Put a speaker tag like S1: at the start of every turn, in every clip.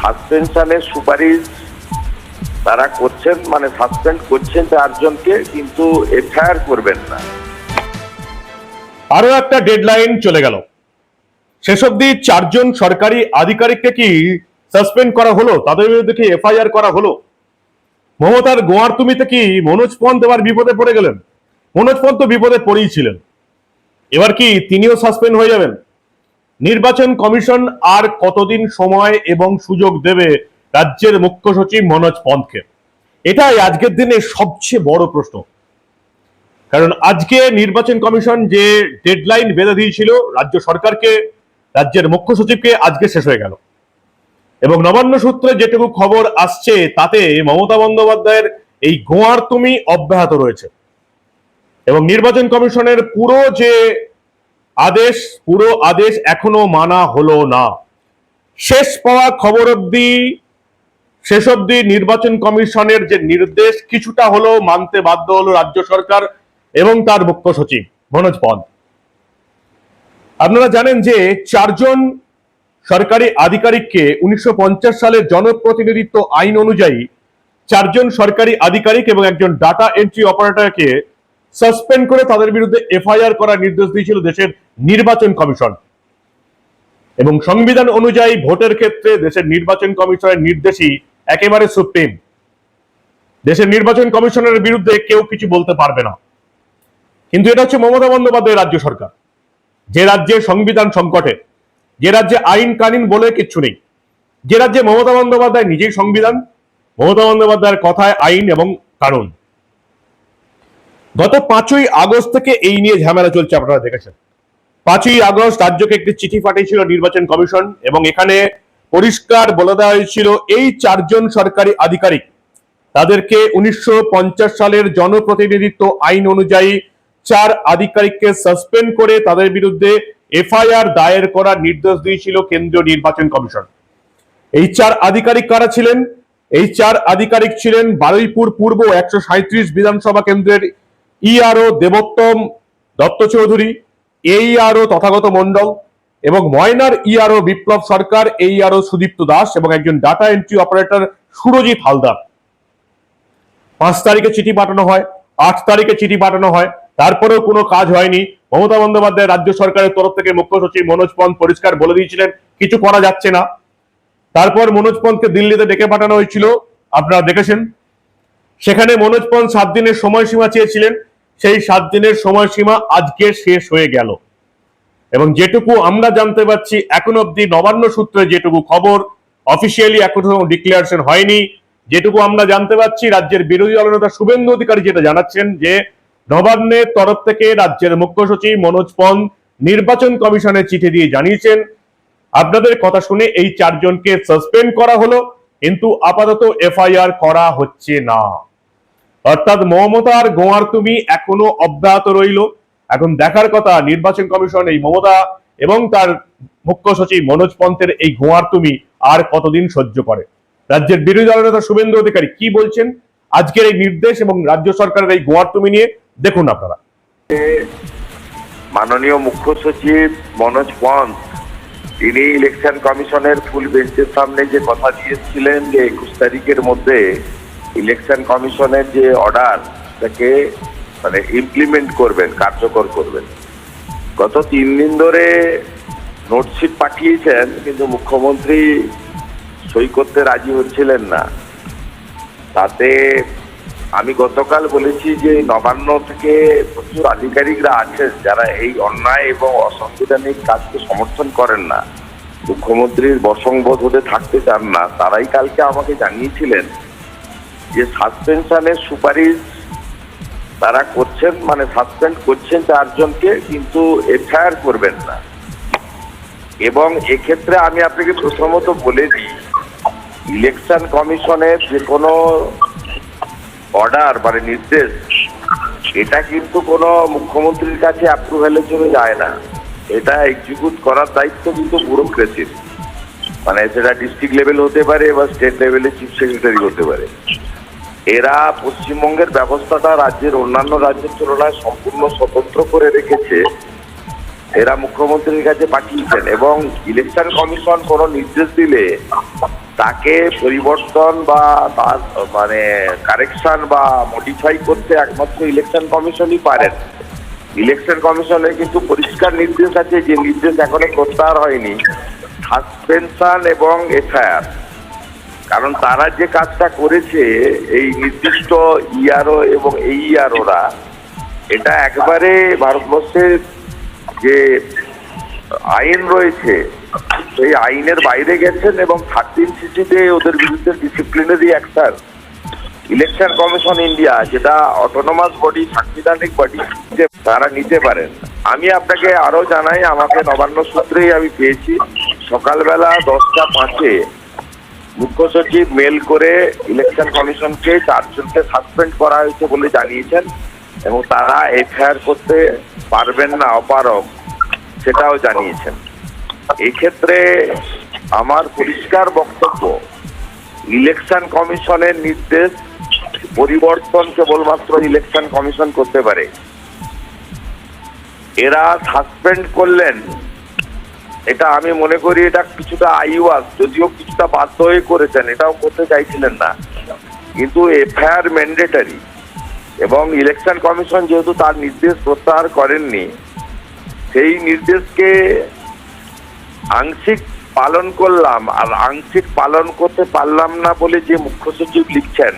S1: সাসপেনশনের সুপারিশ তারা করছেন মানে সাসপেন্ড করছেন চারজনকে, কিন্তু এফআইআর করবেন না।
S2: আরও একটা ডেডলাইন চলে গেল। শেষ অব্দি চারজন সরকারি আধিকারিককে কি সাসপেন্ড করা হলো? তাদের বিরুদ্ধে কি এফআইআর করা হলো? মমতার গোয়ার তুমিতে কি মনোজ পন্থ এবার বিপদে পড়ে গেলেন? মনোজ পন্থ তো বিপদে পড়েই ছিলেন। এবার কি তিনিও সাসপেন্ড হয়ে যাবেন? নির্বাচন কমিশন আর কতদিন সময় এবং সুযোগ দেবে রাজ্যের মুখ্য সচিব মনোজ পন্থকে? এটাই আজকের দিনে সবচেয়ে বড় প্রশ্ন। কারণ আজকে নির্বাচন কমিশন যে ডেডলাইন বেঁধে দিয়েছিল রাজ্য সরকারকে, রাজ্যের মুখ্য সচিবকে আজকে শেষ হয়ে গেল। এবং নবান্ন সূত্রে যেটুকু খবর আসছে, তাতে মমতা বন্দ্যোপাধ্যায়ের এই গোয়ার তুমি অব্যাহত রয়েছে। এবং নির্বাচন কমিশনের পুরো যে আদেশ, পুরো আদেশ এখনও মানা হলো না। শেষ পাওয়া খবর অব্দি শেষ অব্দি নির্বাচন কমিশনের যে নির্দেশ, কিছুটা হলেও মানতে বাধ্য হলো রাজ্য সরকার এবং তার মুখ্য সচিব, মনোজ পন্থ আপনারা জানেন যে চারজন সরকারি আধিকারিককে উনিশশো পঞ্চাশ সালের জনপ্রতিনিধিত্ব আইন অনুযায়ী চারজন সরকারি আধিকারিক এবং একজন ডাটা এন্ট্রি অপারেটরকে সাসপেন্ড করে তাদের বিরুদ্ধে এফআইআর করার নির্দেশ দিয়েছিল দেশের নির্বাচন কমিশন। এবং সংবিধান অনুযায়ী ভোটের ক্ষেত্রে দেশের নির্বাচন কমিশনের নির্দেশই একেবারে সুপ্রিম। দেশের নির্বাচন কমিশনের বিরুদ্ধে কেউ কিছু বলতে পারবে না। কিন্তু এটা হচ্ছে মমতা বন্দ্যোপাধ্যায় রাজ্য সরকার। যে রাজ্যে সংবিধান সংকটে, যে রাজ্যে আইন কানুন বলে কিচ্ছু নেই, যে রাজ্যে মমতা বন্দ্যোপাধ্যায় নিজেই সংবিধান, মমতা বন্দ্যোপাধ্যায়ের কথায় আইন এবং কানুন। গত পাঁচই আগস্ট থেকে এই নিয়ে ঝামেলা চলছে আপনারা দেখেছেন। পাঁচই আগস্ট রাজ্যকে একটি চিঠি পাঠিয়েছিল নির্বাচন কমিশন এবং এখানে পরিষ্কার বলে দেওয়া হয়েছিল, এই চারজন সরকারি আধিকারিক, তাদেরকে উনিশশো পঞ্চাশ সালের জনপ্রতিনিধিত্ব আইন অনুযায়ী চার আধিকারিককে সাসপেন্ড করে তাদের বিরুদ্ধে এফআইআর দায়ের করার নির্দেশ দিয়েছিল কেন্দ্রীয় নির্বাচন কমিশন। এই চার আধিকারিক কারা ছিলেন? এই চার আধিকারিক ছিলেন বারুইপুর পূর্ব একশো বিধানসভা কেন্দ্রের ইআরও দেবোত্তম দত্ত চৌধুরী এইআরও তথাগত মণ্ডল এবং ময়নার E ERO Biplab Sarkar AERO Sudipta Das এবং একজন data entry operator Surajit Haldar. পাঁচ তারিখে চিঠি পাঠানো হয়, আট তারিখে চিঠি পাঠানো হয়, তারপরেও কোনো কাজ হয়নি। মমতা বন্দ্যোপাধ্যায় রাজ্য সরকারের তরফ থেকে মুখ্য সচিব মনোজ পন্থ পরিষ্কার বলে দিয়েছিলেন, কিছু করা যাচ্ছে না। তারপর মনোজ পন্থকে দিল্লিতে ডেকে পাঠানো হয়েছিল, আপনারা দেখেছেন। সেখানে মনোজ পন্থ সাত দিনের সময়সীমা চেয়েছিলেন সেই সাত দিনের সময়সীমা আজকে শেষ হয়ে গেল। এবং যেটুকু আমরা জানতে পারছি, এখন অব্দি নবান্ন সূত্রে যেটুকু খবর অফিসিয়ালি এখনও ডিক্লারেশন হয়নি। যেটুকু আমরা জানতে পারছি, রাজ্যের বিরোধী দলনেতা শুভেন্দু অধিকারী যেটা জানাচ্ছেন যে, নবান্নের তরফ থেকে রাজ্যের মুখ্য সচিব মনোজ পন্থ নির্বাচন কমিশনের চিঠি দিয়ে জানিয়েছেন, আপনাদের কথা শুনে এই চারজনকে সাসপেন্ড করা হলো, কিন্তু আপাতত এফআইআর করা হচ্ছে না। অর্থাৎ মমতার গোয়ার তুমি এখনও অব্যাহত রইল। এখন দেখার কথা, নির্বাচন কমিশন এই মমতা এবং তার মুখ্য সচিব মনোজ পন্থের এই গোয়ার তুমি আর কতদিন সহ্য করে? রাজ্যের বিরোধী দলনেতা শুভেন্দু অধিকারী কি বলছেন? আজকের এই নির্দেশ এবং রাজ্য সরকারের এই গোয়ার তুমি নিয়ে দেখুন আপনারা।
S1: মাননীয় মুখ্য সচিব মনোজ পন্থ, তিনি ইলেকশন কমিশনের ফুল বেঞ্চের সামনে যে কথা দিয়েছিলেন যে একুশ তারিখের মধ্যে ইলেকশন কমিশনের যে অর্ডার তাকে মানে ইমপ্লিমেন্ট করবেন, কার্যকর করবেন। গত তিন দিন ধরে নোটশিট পাঠিয়েছেন, কিন্তু মুখ্যমন্ত্রী সই করতে রাজি হচ্ছিলেন না। তাতে আমি গতকাল বলেছি যে নবান্ন থেকে প্রচুর আধিকারিকরা আছেন, যারা এই অন্যায় এবং অসাংবিধানিক কাজকে সমর্থন করেন না। মুখ্যমন্ত্রীর বসংবোধ হতে থাকতে চান না, তারাই কালকে আমাকে জানিয়েছিলেন যে সাসপেনশনের সুপারিশ তারা করছেন মানে সাসপেন্ড করছেন চারজনকে কিন্তু এফআইআর করবেন না। এবং এক্ষেত্রে আমি আপনাকে প্রথমত বলে দিই, ইলেকশন কমিশনের যে কোনো অর্ডার মানে নির্দেশ, এটা কিন্তু কোনো মুখ্যমন্ত্রীর কাছে অ্যাপ্রুভ্যালের জন্য যায় না। এটা এক্সিকিউট করার দায়িত্ব কিন্তু ব্যুরোক্রেসির। মানে সেটা ডিস্ট্রিক্ট লেভেল হতে পারে বা স্টেট লেভেলে চিফ সেক্রেটারি হতে পারে। এরা পশ্চিমবঙ্গের ব্যবস্থাটা রাজ্যের অন্যান্য রাজ্যের তুলনায় সম্পূর্ণ স্বতন্ত্র করে রেখেছে। এরা মুখ্যমন্ত্রীর কাছে পাঠিয়েছেন এবং ইলেকশন কমিশন কোনো নির্দেশ দিলে তাকে পরিবর্তন বা তার মানে কারেকশন বা মডিফাই করতে একমাত্র ইলেকশন কমিশনই পারেন। ইলেকশন কমিশনে কিন্তু পরিষ্কার নির্দেশ আছে, যে নির্দেশ এখনও প্রত্যাহার হয়নি। সাসপেনশন এবং এফআইআর কারণ তারা যে কাজটা করেছে, এই নির্দিষ্ট ইআরও এবং এই ইআরওরা এটা একবারে ভারতবর্ষের যে আইন রয়েছে, সেই আইনের বাইরে গেছেন এবং থার্টিন সিসিতে ওদের বিরুদ্ধে disciplinary action election commission India যেটা অটোনোমাস বডি সাংবিধানিক বডি তারা নিতে পারেন। আমি আপনাকে আরও জানাই, আমাকে নবান্ন সূত্রেই আমি পেয়েছি। সকালবেলা দশটা পাঁচে মুখ্য সচিব মেল করে ইলেকশন কমিশনকে চারজনকে সাসপেন্ড করা হয়েছে বলে জানিয়েছেন এবং তারা এফআইআর করতে পারবেন না অপারক সেটাও জানিয়েছেন। এক্ষেত্রে আমার পরিষ্কার বক্তব্য ইলেকশন কমিশনের নির্দেশ পরিবর্তন কেবলমাত্র ইলেকশন কমিশন করতে পারে। এরা সাসপেন্ড করলেন এটা আমি মনে করি এটা কিছুটা আইওয়াস যদিও কিছুটা বাধ্য হয়ে করেছেন, এটাও করতে চাইছিলেন না। কিন্তু এফআইআর ম্যান্ডেটারি এবং ইলেকশন কমিশন যেহেতু তার নির্দেশ প্রত্যাহার করেননি, সেই নির্দেশকে আংশিক পালন করলাম, আর আংশিক পালন করতে পারলাম না বলে যে মুখ্য সচিব লিখছেন,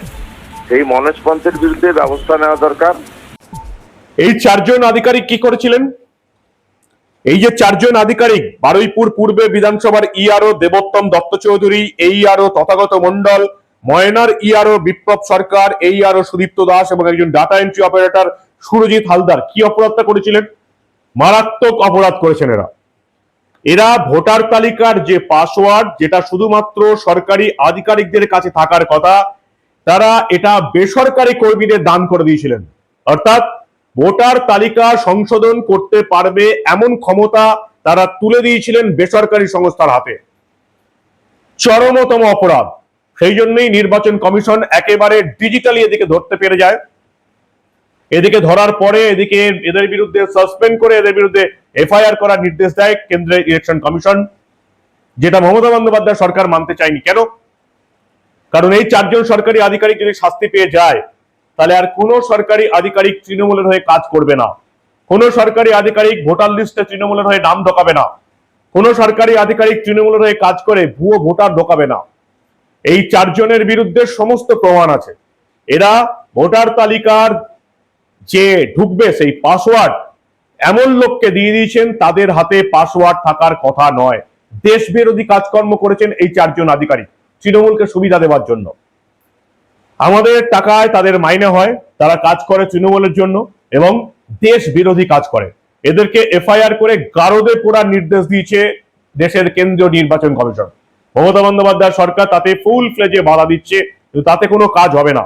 S1: সেই মনোজ পন্থের বিরুদ্ধে ব্যবস্থা নেওয়া দরকার।
S2: এই চারজন আধিকারিক কি করেছিলেন? এই যে চারজন আধিকারিক, বারুইপুর পূর্বে বিধানসভার ইআরও দেবোত্তম দত্ত চৌধুরী, এই আরও তথাগত মন্ডল ময়নার ইআরও বিপ্লব সরকার, এই আরও সুদীপ্ত দাস এবং একজন data entry operator Surajit Haldar, কি অপরাধটা করেছিলেন? মারাত্মক অপরাধ করেছেন এরা। এরা ভোটার তালিকার যে পাসওয়ার্ড, যেটা শুধুমাত্র সরকারি আধিকারিকদের কাছে থাকার কথা, তারা এটা বেসরকারি কর্মীদের দান করে দিয়েছিলেন। অর্থাৎ ভোটার তালিকা সংশোধন করতে পারবে এমন ক্ষমতা তারা তুলে দিয়েছিলেন বেসরকারি সংস্থার হাতে। চরমতম অপরাধ। সেই জন্যই নির্বাচন কমিশন একেবারে ডিজিটালি এদিকে ধরতে পেরে যায়। এদিকে ধরার পরে এদিকে এদের বিরুদ্ধে সাসপেন্ড করে এদের বিরুদ্ধে এফআইআর করার নির্দেশ দেয় কেন্দ্রের ইলেকশন কমিশন। যেটা মমতা বন্দ্যোপাধ্যায় সরকার মানতে চায়নি। কেন? কারণ এই চারজন সরকারি আধিকারিক যদি শাস্তি পেয়ে যায় তাহলে আর কোনো সরকারি আধিকারিক তৃণমূলের হয়ে কাজ করবে না। কোনো সরকারি আধিকারিক ভোটার লিস্টে তৃণমূলের হয়ে নাম ঢোকাবে না। কোনো সরকারি আধিকারিক তৃণমূলের হয়ে কাজ করে ভুয়ো ভোটার ঢোকাবে না। এই চারজনের বিরুদ্ধে সমস্ত প্রমাণ আছে। এরা ভোটার তালিকার যে ঢুকবে সেই পাসওয়ার্ড এমন লোককে দিয়ে দিয়েছেন, তাদের হাতে পাসওয়ার্ড থাকার কথা নয়। দেশ বিরোধী কাজকর্ম করেছেন এই চারজন আধিকারিক। তৃণমূলকে সুবিধা দেওয়ার জন্য। আমাদের টাকায় তাদের মাইনে হয়, তারা কাজ করে তৃণমূলের জন্য এবং দেশ বিরোধী কাজ করে। এদেরকে এফআইআর করে গারদে পোড়ার নির্দেশ দিয়েছে দেশের কেন্দ্রীয় নির্বাচন কমিশন। মমতা বন্দ্যোপাধ্যায় সরকার তাতে ফুল ফ্লেজে বাধা দিচ্ছে তাতে কোনো কাজ হবে না।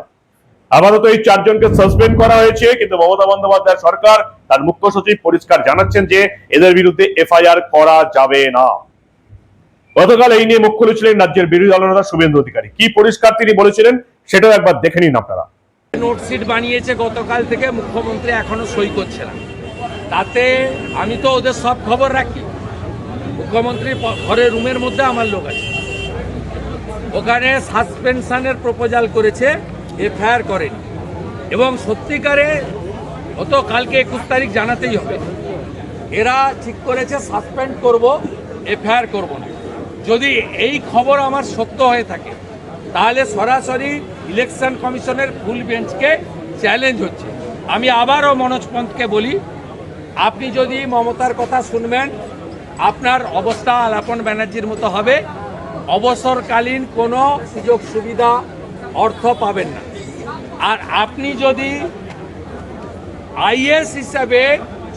S2: আপাতত এই চারজনকে সাসপেন্ড করা হয়েছে, কিন্তু মমতা বন্দ্যোপাধ্যায় সরকার, তার মুখ্য সচিব পরিষ্কার জানাচ্ছেন যে এদের বিরুদ্ধে এফআইআর করা যাবে না। গতকাল এই নিয়ে মুখ খুলেছিলেন রাজ্যের বিরোধী দলনেতা শুভেন্দু অধিকারী। কি পরিষ্কার তিনি বলেছিলেন? সেটাও একবার দেখে নিন আপনারা।
S3: নোটশিট বানিয়েছে গতকাল থেকে মুখ্যমন্ত্রী এখনও সই করছে না। তাতে আমি তো ওদের সব খবর রাখি। মুখ্যমন্ত্রী ঘরের রুমের মধ্যে আমার লোক আছে। ওখানে সাসপেনশনের প্রপোজাল করেছে, এফআইআর করেনি। এবং সত্যিকারে অত কালকে একুশ তারিখ জানাতেই হবে। এরা ঠিক করেছে, সাসপেন্ড করব, এফআইআর করব না। যদি এই খবর আমার সত্য হয়ে থাকে তাহলে সরাসরি ইলেকশন কমিশনের ফুল বেঞ্চকে চ্যালেঞ্জ হচ্ছে। আমি আবারও মনোজ পন্থকে বলি, আপনি যদি মমতার কথা শুনবেন, আপনার অবস্থা আলাপন ব্যানার্জির মতো হবে। অবসরকালীন কোনো সুযোগ সুবিধা, অর্থ পাবেন না। আর আপনি যদি আইএস হিসাবে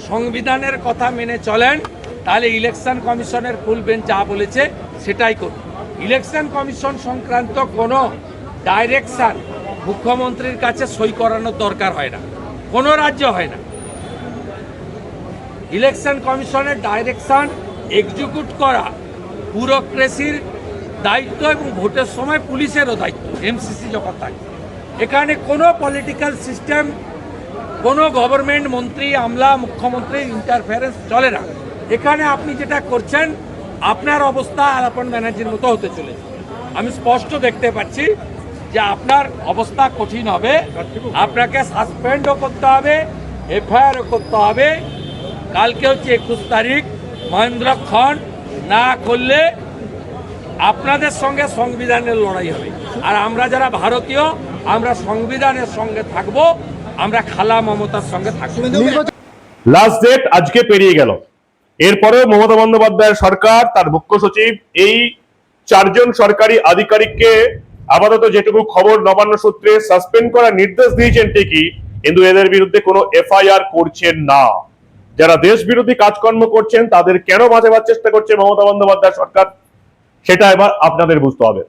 S3: সংবিধানের কথা মেনে চলেন, তাহলে ইলেকশন কমিশনের ফুল বেঞ্চ যা বলেছে, সেটাই করুন। ইলেকশন কমিশন সংক্রান্ত কোনো ডাইরেকশন মুখ্যমন্ত্রীর কাছে সই করানোর দরকার হয় না, কোনো রাজ্য হয় না। ইলেকশন কমিশনের ডাইরেকশন এক্সিকিউট করা ব্যুরোক্রেসির দায়িত্ব এবং ভোটের সময় পুলিশেরও দায়িত্ব এমসিসি যখন থাকে এখানে কোনো পলিটিক্যাল সিস্টেম কোনো গভর্নমেন্ট মন্ত্রী, আমলা, মুখ্যমন্ত্রীর ইন্টারফারেন্স চলে না। এখানে আপনি যেটা করছেন আপনার অবস্থা আলাপন ব্যানার্জির মতো হতে চলেছে। আমি স্পষ্ট দেখতে পাচ্ছি যে আপনার অবস্থা কঠিন হবে। আপনাকে সাসপেন্ডও করতে হবে এফআইআরও করতে হবে। কালকে হচ্ছে একুশ তারিখ, মহেন্দ্র খন না করলে আপনাদের সঙ্গে সংবিধানের লড়াই হবে। আর আমরা যারা ভারতীয়, আমরা সংবিধানের সঙ্গে থাকব, আমরা খালা মমতার সঙ্গে থাকব।
S2: লাস্ট ডেট আজকে পেরিয়ে গেল। এরপরেও মমতা বন্দ্যোপাধ্যায়ের সরকার, তার মুখ্য সচিব, এই চারজন সরকারি আধিকারিককে আপাতত যেটুকু খবর নবান্ন সূত্রে সাসপেন্ড করার নির্দেশ দিয়েছেন ঠিকই, কিন্তু এদের বিরুদ্ধে কোনো এফআইআর করছেন না। যারা দেশ বিরোধী কাজকর্ম করছেন, তাদের কেন বাঁচাবার চেষ্টা করছে মমতা বন্দ্যোপাধ্যায় সরকার, সেটা এবার আপনাদের বুঝতে হবে।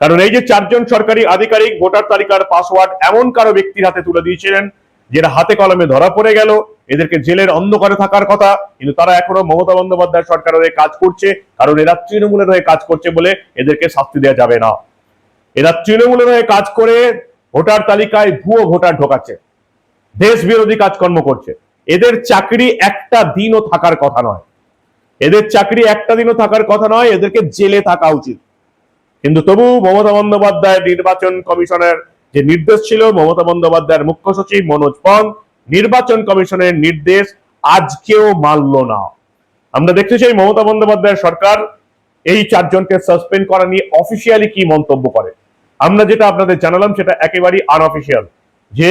S2: কারণ এই যে চারজন সরকারি আধিকারিক, ভোটার তালিকার পাসওয়ার্ড এমন কারও ব্যক্তির হাতে তুলে দিয়েছিলেন যেটা হাতে কলমে ধরা পড়ে গেল, এদেরকে জেলের অন্ধকারে থাকার কথা, কিন্তু তারা এখনও মমতা বন্দ্যোপাধ্যায় সরকারের হয়ে কাজ করছে, কারণ এরা তৃণমূলের হয়ে কাজ করছে বলে এদেরকে শাস্তি দেওয়া যাবে না। এরা তৃণমূলের হয়ে কাজ করে ভোটার তালিকায় ভুয়ো ভোটার ঢোকাচ্ছে, দেশ বিরোধী কাজকর্ম করছে। এদের চাকরি একটা দিনও থাকার কথা নয়। এদের চাকরি একটা দিনও থাকার কথা নয়, এদেরকে জেলে থাকা উচিত। কিন্তু তবু মমতা বন্দ্যোপাধ্যায় নির্বাচন কমিশনের যে নির্দেশ ছিল মমতা বন্দ্যোপাধ্যায়ের মুখ্য সচিব মনোজ পন নির্বাচন কমিশনের নির্দেশ আজকেও মানল না। আমরা দেখতে চাই মমতা বন্দ্যোপাধ্যায়ের সরকার এই চারজনকে সাসপেন্ড করা নিয়ে অফিসিয়ালি কি মন্তব্য করে। আমরা যেটা আপনাদের জানালাম সেটা একেবারেই আনঅফিসিয়াল যে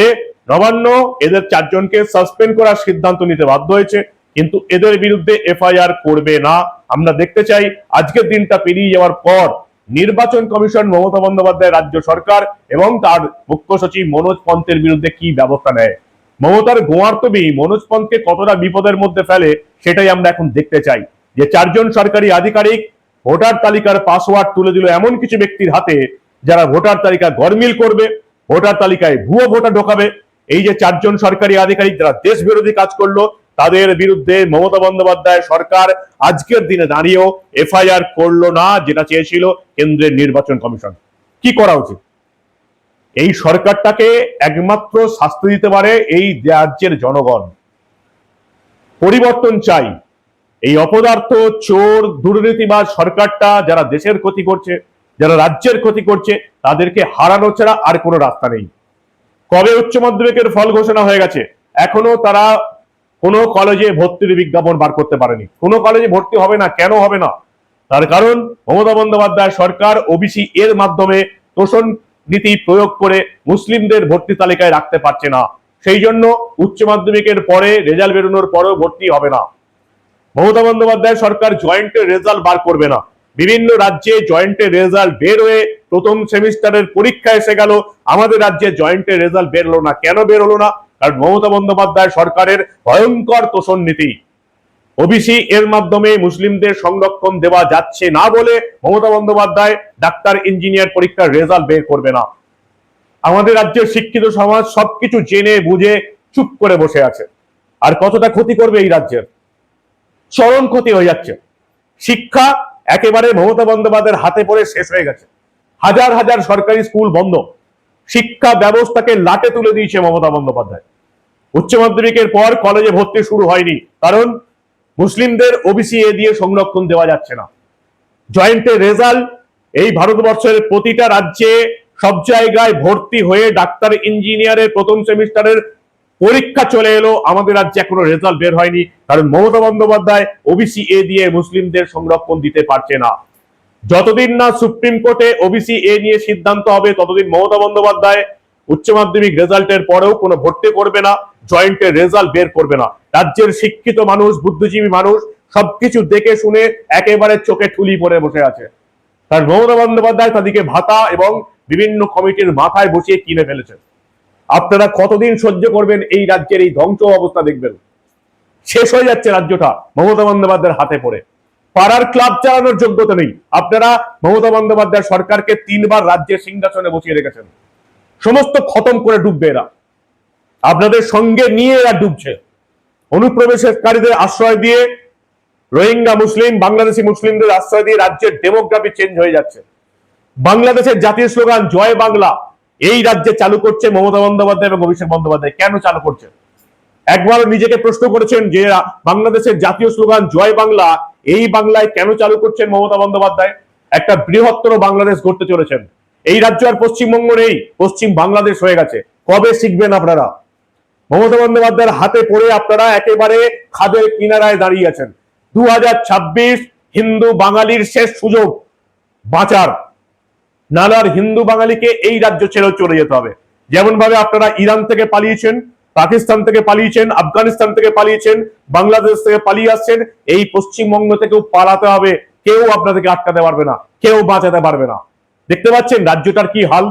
S2: নবান্ন এদের চারজনকে সাসপেন্ড করার সিদ্ধান্ত নিতে বাধ্য হয়েছে, কিন্তু এদের বিরুদ্ধে এফআইআর করবে না। আমরা দেখতে চাই আজকের দিনটা পেরিয়ে যাওয়ার পর নির্বাচন কমিশন মমতা বন্দ্যোপাধ্যায় রাজ্য সরকার এবং তার মুখ্য সচিব মনোজ পন্থের বিরুদ্ধে কি ব্যবস্থা নেয়? মমতার গোয়ার্তবি মনোজ পন্থকে কতটা বিপদের মধ্যে ফেলে সেটাই আমরা এখন দেখতে চাই। যে চারজন সরকারি আধিকারিক ভোটার তালিকার পাসওয়ার্ড তুলে দিল এমন কিছু ব্যক্তির হাতে যারা ভোটার তালিকা গরমিল করবে, ভোটার তালিকায় ভুয়ো ভোটার ঢোকাবে। এই যে চারজন সরকারি আধিকারিক যারা দেশ বিরোধী কাজ করল তাদের বিরুদ্ধে মমতা বন্দ্যোপাধ্যায় সরকার আজকের দিনে দাঁড়িয়েও এফআইআর করল না, যেটা চেয়েছিল কেন্দ্রের নির্বাচন কমিশন। কি করা উচিত? এই সরকারটাকে একমাত্র শাস্তি দিতে পারে এই রাজ্যের জনগণ। পরিবর্তন চাই। এই অপদার্থ, চোর, দুর্নীতিবাজ সরকারটা যারা দেশের ক্ষতি করছে, যারা রাজ্যের ক্ষতি করছে, তাদেরকে হারানো ছাড়া আর কোনো রাস্তা নেই। কবে উচ্চ মাধ্যমিকের ফল ঘোষণা হয়ে গেছে? এখনও তারা কোনো কলেজে ভর্তির বিজ্ঞাপন বার করতে পারেনি। কোনো কলেজে ভর্তি হবে না, কেন হবে না? তার কারণ, মমতা বন্দ্যোপাধ্যায় সরকার ওবিসি এর মাধ্যমে তোষণ নীতি প্রয়োগ করে মুসলিমদের ভর্তি তালিকায় রাখতে পারছে না। সেই জন্য উচ্চ মাধ্যমিকের পরে রেজাল্ট বেরোনোর পরেও ভর্তি হবে না। মমতা বন্দ্যোপাধ্যায় সরকার জয়েন্টের রেজাল্ট বার করবে না। বিভিন্ন রাজ্যে জয়েন্টের রেজাল্ট বের হয়ে প্রথম সেমিস্টারের পরীক্ষা এসে গেল। আমাদের রাজ্যে জয়েন্টের রেজাল্ট বের হলো না। কেন বের হলো না? কারণ মমতা বন্দ্যোপাধ্যায় সরকারের ভয়ঙ্কর তোষণ নীতি ওবিসি এর মাধ্যমে মুসলিমদের সংরক্ষণ দেওয়া যাচ্ছে না বলে মমতা বন্দ্যোপাধ্যায় ডাক্তার ইঞ্জিনিয়ার পরীক্ষার রেজাল্ট বের করবে না। আমাদের রাজ্যের শিক্ষিত সমাজ সবকিছু জেনে বুঝে চুপ করে বসে আছে। আর কতটা ক্ষতি করবে এই রাজ্যের? চরম ক্ষতি হয়ে যাচ্ছে। শিক্ষা একেবারে মমতা বন্দ্যোপাধ্যায়ের হাতে পড়ে শেষ হয়ে গেছে। হাজার হাজার সরকারি স্কুল বন্ধ। শিক্ষা ব্যবস্থাকে লাটে তুলে দিয়েছে মমতা বন্দ্যোপাধ্যায়। উচ্চ মাধ্যমিকের পর কলেজে ভর্তি শুরু হয়নি, কারণ মুসলিমদের ওবিসি এ দিয়ে সংরক্ষণ দেওয়া যাচ্ছে না। জয়েন্টের রেজাল্ট এই ভারতবর্ষের প্রতিটা রাজ্যে সব জায়গায় ভর্তি হয়ে ডাক্তার ইঞ্জিনিয়ারের প্রথম সেমিস্টারের পরীক্ষা চলে এলো। আমাদের রাজ্যে এখনও রেজাল্ট বের হয়নি, কারণ মমতা বন্দ্যোপাধ্যায় ওবিসি এ দিয়ে মুসলিমদের সংরক্ষণ দিতে পারছে না। যতদিন না সুপ্রিম কোর্টে ওবিসি এ নিয়ে সিদ্ধান্ত হবে, ততদিন মমতা বন্দ্যোপাধ্যায় উচ্চ মাধ্যমিক রেজাল্টের পরেও কোনো ভর্তি করবে না জয়েন্টের রেজাল্ট বের করবে না। রাজ্যের শিক্ষিত মানুষ, বুদ্ধিজীবী মানুষ সবকিছু দেখে শুনে একেবারে চোখে ঠুলি পরে বসে আছে। কারণ মমতা বন্দ্যোপাধ্যায় তাদেরকে ভাতা এবং বিভিন্ন কমিটির মাথায় বসিয়ে কিনে ফেলেছে। আপনারা কতদিন সহ্য করবেন এই রাজ্যের এই ধ্বংস অবস্থা দেখবেন। শেষ হয়ে যাচ্ছে রাজ্যটা মমতা বন্দ্যোপাধ্যায়ের হাতে পড়ে। পাড়ার ক্লাব চালানোর যোগ্যতা নেই। আপনারা মমতা বন্দ্যোপাধ্যায় সরকারকে তিনবার রাজ্যের সিংহাসনে বসিয়ে রেখেছেন। সমস্ত খতম করে ডুববে এরা। আপনাদের সঙ্গে নিয়ে এরা ডুবছে। অনুপ্রবেশকারীদের আশ্রয় দিয়ে রোহিঙ্গা মুসলিম, বাংলাদেশি মুসলিমদের আশ্রয় দিয়ে রাজ্যের ডেমোগ্রাফি চেঞ্জ হয়ে যাচ্ছে। বাংলাদেশের জাতীয় স্লোগান, জয় বাংলা এই রাজ্যে চালু করছে মমতা বন্দ্যোপাধ্যায় এবং অভিষেক বন্দ্যোপাধ্যায়। কেন চালু করছে? একবার নিজেকে প্রশ্ন করেছেন যে, বাংলাদেশের জাতীয় স্লোগান, জয় বাংলা এই বাংলায় কেন চালু করছেন মমতা বন্দ্যোপাধ্যায়? একটা বৃহত্তর বাংলাদেশ গড়তে চলেছেন। এই রাজ্য আর পশ্চিমবঙ্গ নেই, পশ্চিম বাংলাদেশ হয়ে গেছে। কবে শিখবেন আপনারা? মমতা বন্দ্যোপাধ্যায়ের হাতে পড়ে আপনারা একেবারে খাদের কিনারায় দাঁড়িয়ে আছেন। দু হাজার ছাব্বিশ হিন্দু বাঙালির শেষ সুযোগ, বাঁচার। নানার হিন্দু বাঙালিকে এই রাজ্য ছেড়ে চলে যেতে হবে। যেমন ভাবে আপনারা ইরান থেকে পালিয়েছেন, পাকিস্তান থেকে পালিয়েছেন, আফগানিস্তান থেকে পালিয়েছেন, বাংলাদেশ থেকে পালিয়ে আসছেন, এই পশ্চিমবঙ্গ থেকেও পালাতে হবে। কেউ আপনাদেরকে আটকাতে পারবে না, কেউ বাঁচাতে পারবে না। দেখতে পাচ্ছেন রাজ্যটার কি হাল?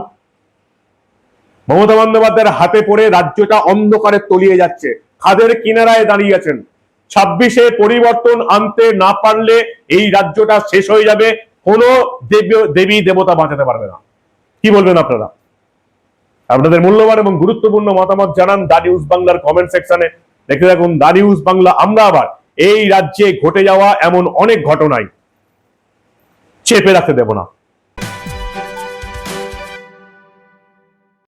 S2: মমতা বন্দ্যোপাধ্যায়ের হাতে পড়ে রাজ্যটা অন্ধকারে তলিয়ে যাচ্ছে। খাদের কিনারায় দাঁড়িয়ে আছেন। ছাব্বিশে পরিবর্তন আনতে না পারলে এই রাজ্যটা শেষ হয়ে যাবে। কোনো দেবী- দেবী দেবতা বাঁচাতে পারবে না। কি বলবেন আপনারা? আপনাদের মূল্যবান এবং গুরুত্বপূর্ণ মতামত জানান দা নিউজ বাংলার কমেন্ট সেকশনে দেখে রাখুন দা নিউজ বাংলা। আমরা আবার এই রাজ্যে ঘটে যাওয়া এমন অনেক ঘটনাই চেপে রাখতে দেব না।